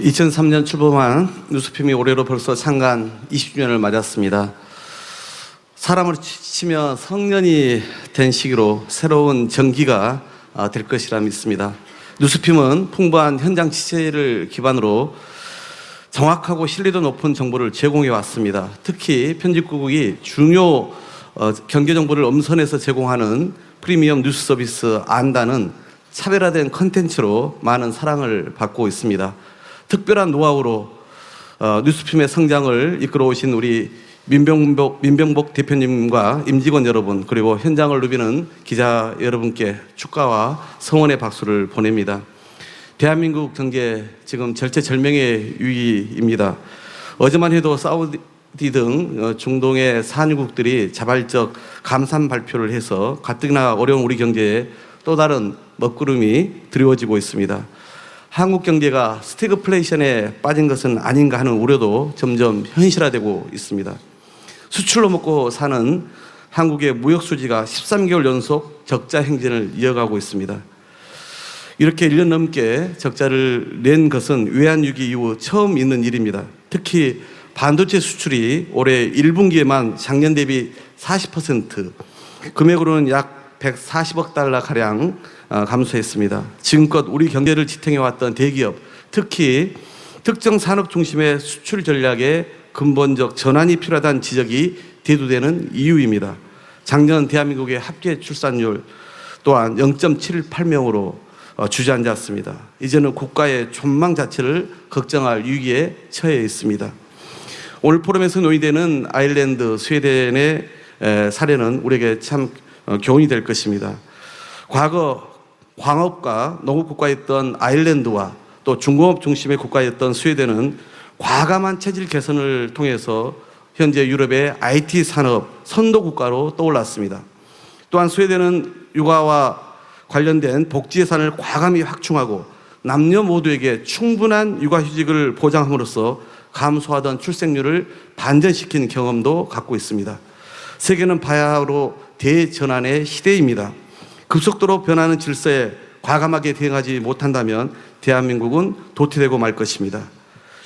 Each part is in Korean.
2003년 출범한 뉴스핌이 올해로 벌써 창간 20주년을 맞았습니다. 사람을 치면 성년이 된 시기로 새로운 전기가 아, 될 것이라 믿습니다. 뉴스핌은 풍부한 현장 취재를 기반으로 정확하고 신뢰도 높은 정보를 제공해 왔습니다. 특히 편집국이 중요 어, 경제 정보를 엄선해서 제공하는 프리미엄 뉴스 서비스 안다는 차별화된 컨텐츠로 많은 사랑을 받고 있습니다. 특별한 노하우로 어, 뉴스핌의 성장을 이끌어 오신 우리 민병복, 민병복 대표님과 임직원 여러분 그리고 현장을 누비는 기자 여러분께 축하와 성원의 박수를 보냅니다. 대한민국 경제 지금 절체절명의 위기입니다. 어제만 해도 사우디 등 어, 중동의 산유국들이 자발적 감산 발표를 해서 가뜩이나 어려운 우리 경제에 또 다른 먹구름이 드리워지고 있습니다. 한국 경제가 스태그플레이션에 빠진 것은 아닌가 하는 우려도 점점 현실화되고 있습니다. 수출로 먹고 사는 한국의 무역 수지가 13개월 연속 적자 행진을 이어가고 있습니다. 이렇게 1년 넘게 적자를 낸 것은 외환 위기 이후 처음 있는 일입니다. 특히 반도체 수출이 올해 1분기에만 작년 대비 40% 금액으로는 약 140억 달러 가량 어, 감소했습니다. 지금껏 우리 경제를 지탱해 왔던 대기업, 특히 특정 산업 중심의 수출 전략에 근본적 전환이 필요하다는 지적이 대두되는 이유입니다. 작년 대한민국의 합계 출산율 또한 0.78명으로 어, 주저앉았습니다. 이제는 국가의 존망 자체를 걱정할 위기에 처해 있습니다. 오늘 포럼에서 논의되는 아일랜드, 스웨덴의 에, 사례는 우리에게 참 어, 교훈이 될 것입니다. 과거 광업과 농업 국가였던 아일랜드와 또 중공업 중심의 국가였던 스웨덴은 과감한 체질 개선을 통해서 현재 유럽의 IT 산업 선도 국가로 떠올랐습니다. 또한 스웨덴은 육아와 관련된 복지 예산을 과감히 확충하고 남녀 모두에게 충분한 육아휴직을 보장함으로써 감소하던 출생률을 반전시킨 경험도 갖고 있습니다. 세계는 바야흐로 대전환의 시대입니다. 급속도로 변하는 질서에 과감하게 대응하지 못한다면 대한민국은 도태되고 말 것입니다.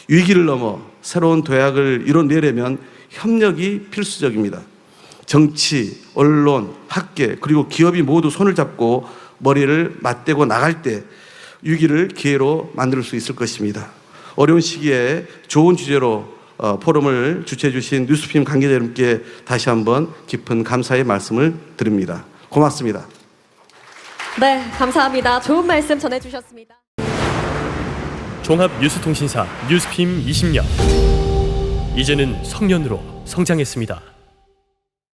위기를 넘어 새로운 도약을 이뤄내려면 협력이 필수적입니다. 정치, 언론, 학계, 그리고 기업이 모두 손을 잡고 머리를 맞대고 나갈 때 위기를 기회로 만들 수 있을 것입니다. 어려운 시기에 좋은 주제로 어, 포럼을 주최해 주신 뉴스핌 관계자 여러분께 다시 한번 깊은 감사의 말씀을 드립니다. 고맙습니다. 네, 감사합니다. 좋은 말씀 전해주셨습니다. 종합 뉴스통신사 뉴스핌 20년 이제는 성년으로 성장했습니다.